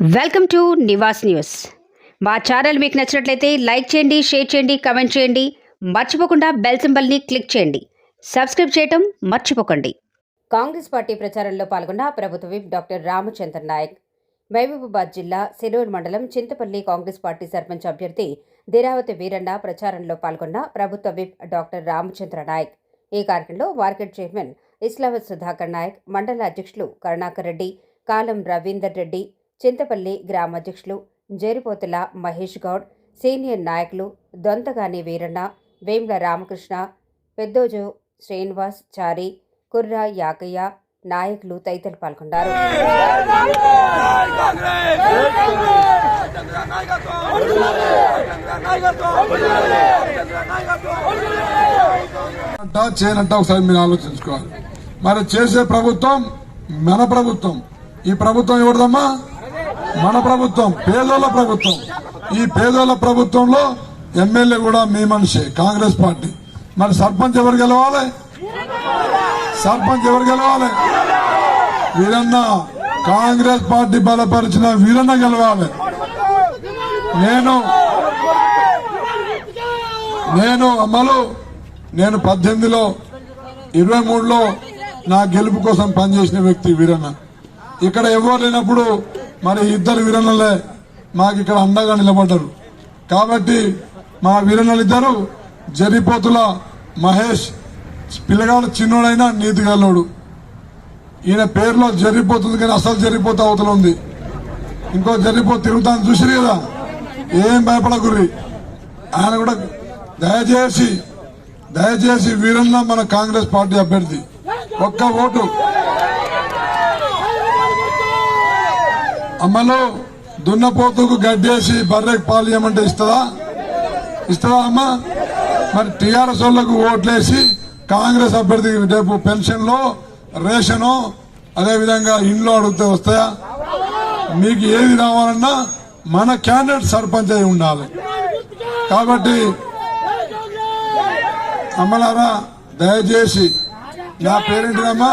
Welcome to Nivas news. మా channel మీకు నచ్చినట్లయితే లైక్ చేయండి షేర్ చేయండి కమెంట్ చేయండి. మర్చిపోకుండా బెల్ సింబల్ని క్లిక్ చేయండి. సబ్స్క్రైబ్ చేయటం మర్చిపోకండి. కాంగ్రెస్ పార్టీ ప్రచారంలో పాల్గొన్న ప్రభుత్వ విప్ డాక్టర్ రామచంద్ర నాయక్. మహబూబాబాద్ జిల్లా సెలూరు మండలం చింతపల్లి కాంగ్రెస్ పార్టీ సర్పంచ్ అభ్యర్థి దిరావతి వీరన్న ప్రచారంలో పాల్గొన్న ప్రభుత్వ విప్ డాక్టర్ రామచంద్ర నాయక్. ఈ కార్యక్రమంలో మార్కెట్ చైర్మన్ ఇస్లావత్ సుధాకర్ నాయక్ మండల అధ్యక్షులు కరుణాకర్ రెడ్డి కాలం రవీందర్ రెడ్డి చింతపల్లి గ్రామాధ్యక్షులు జరిపోతుల మహేష్ గౌడ్ సీనియర్ నాయకులు దొంతగాని వీరన్న వేమ్ల రామకృష్ణ పెద్దోజు శ్రీనివాస్ చారి కుర్రా యాకయ్య నాయకులు తదితరులు పాల్గొన్నారు. చేయనంట ఒకసారి మీరు ఆలోచించుకోవాలి. మరి చేసే ప్రభుత్వం మన ప్రభుత్వం. ఈ ప్రభుత్వం ఎవరిదమ్మా? మన ప్రభుత్వం పేదోళ్ళ ప్రభుత్వం. ఈ పేదోళ్ళ ప్రభుత్వంలో ఎమ్మెల్యే కూడా మీ మనిషి కాంగ్రెస్ పార్టీ. మరి సర్పంచ్ ఎవరు గెలవాలి? సర్పంచ్ ఎవరు గెలవాలి? వీరన్న కాంగ్రెస్ పార్టీ బలపరిచిన వీరన్న గెలవాలి. నేను నేను అమలు. నేను పద్దెనిమిదిలో ఇరవై మూడులో నా గెలుపు కోసం పనిచేసిన వ్యక్తి వీరన్న. ఇక్కడ ఎవరు లేనప్పుడు మరి ఇద్దరు వీరన్నలే మాకు ఇక్కడ అండగా నిలబడ్డారు. కాబట్టి మా వీరన్నలు ఇద్దరు జరిపోతుల మహేష్ పిల్లగాడు చిన్నోడైనా నీతిగల్లోడు ఈయన పేరులో జరిపోతుంది కానీ అసలు జరిపోతే అవతల ఉంది. ఇంకో జరిపోతే తిరుగుతాను చూసిరు కదా? ఏం భయపడకుర్రి. ఆయన కూడా దయచేసి దయచేసి వీరన్న మన కాంగ్రెస్ పార్టీ అభ్యర్థి. ఒక్క ఓటు. అమ్మలో దున్నపోతుకు గడ్డేసి బర్రెకి పాలు ఇవ్వమంటే ఇస్తుందా? ఇస్తుందా అమ్మ? మరి టీఆర్ఎస్ వాళ్ళకు ఓట్లేసి కాంగ్రెస్ అభ్యర్థి రేపు పెన్షన్లో రేషను అదేవిధంగా ఇండ్లు అడిగితే వస్తాయా? మీకు ఏది రావాలన్నా మన క్యాండిడేట్ సర్పంచ్ అయి ఉండాలి. కాబట్టి అమ్మలారా దయచేసి నా పేరేంటిదమ్మా?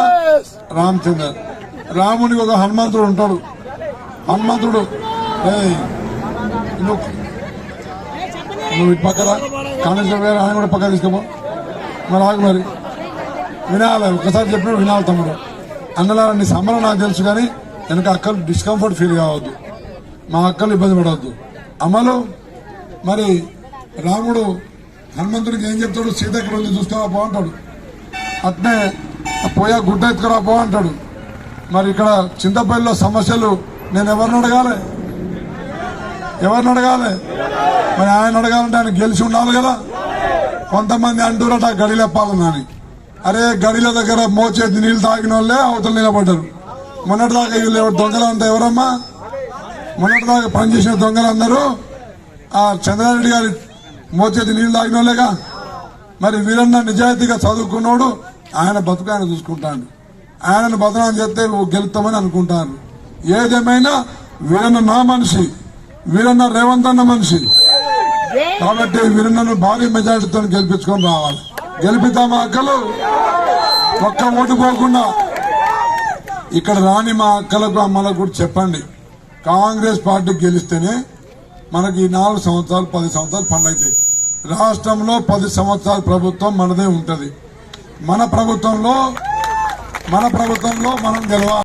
రామచంద్ర రామునికి ఒక హనుమంతుడు ఉంటాడు. హనుమంతుడు. నువ్వు ఇటు పక్కన కాళేశ్వర గారు ఆయన కూడా పక్క తీసుకోమో మరి ఆగు మరి. వినాలి ఒకసారి చెప్పినప్పుడు వినాలి తమ్ముడు. అన్నలారా నీ సంబరం నాకు తెలుసు కానీ వెనక అక్కలు డిస్కంఫర్ట్ ఫీల్ కావద్దు. మా అక్కలు ఇబ్బంది పడవద్దు. అమలు. మరి రాముడు హనుమంతుడికి ఏం చెప్తాడు? సీత ఎక్కడ ఉంది చూసుకురా పో అంటాడు. అట్నే పోయా గుడ్డ ఎత్తుకురా పో అంటాడు. మరి ఇక్కడ చింతపల్లిలో సమస్యలు నేను ఎవరిని అడగాలి? ఎవరిని అడగాలి? మరి ఆయన అడగాలంటే ఆయన గెలిచి ఉండాలి కదా. కొంతమంది అంటారట గడిలెప్పాలని అరే గడిల దగ్గర మోచేతి నీళ్ళు తాగిన వాళ్ళే అవతల నిలబడ్డారు. మొన్నటిదాకా వీళ్ళు ఎవరు దొంగలు అంటే ఎవరమ్మా? మొన్నటిదాకా పనిచేసిన దొంగలందరూ ఆ చంద్రారెడ్డి గారి మోచేతి నీళ్ళు తాగిన వాళ్ళేగా. మరి వీరన్న నిజాయితీగా చదువుకున్నోడు ఆయన బతుకు ఆయన చూసుకుంటాడు. ఆయనను బదనాం చేస్తే గెలుతామని అనుకుంటారు. ఏదేమైనా వీరన్న నా మనిషి వీరన్న రేవంత్ అన్న మనిషి. కాబట్టి వీరన్నను భారీ మెజార్టీతో గెలిపించుకొని రావాలి. గెలిపిద్దామా అక్కలు? ఒక్క ఓటు పోకుండా. ఇక్కడ రాని మా అక్కలకు అమ్మలకు కూడా చెప్పండి. కాంగ్రెస్ పార్టీ గెలిస్తేనే మనకి ఈ నాలుగు సంవత్సరాలు పది సంవత్సరాలు పనులు అవుతాయి రాష్ట్రంలో పది సంవత్సరాల ప్రభుత్వం మనదే ఉంటుంది. మన ప్రభుత్వంలో మన ప్రభుత్వంలో మనం గెలవాలి.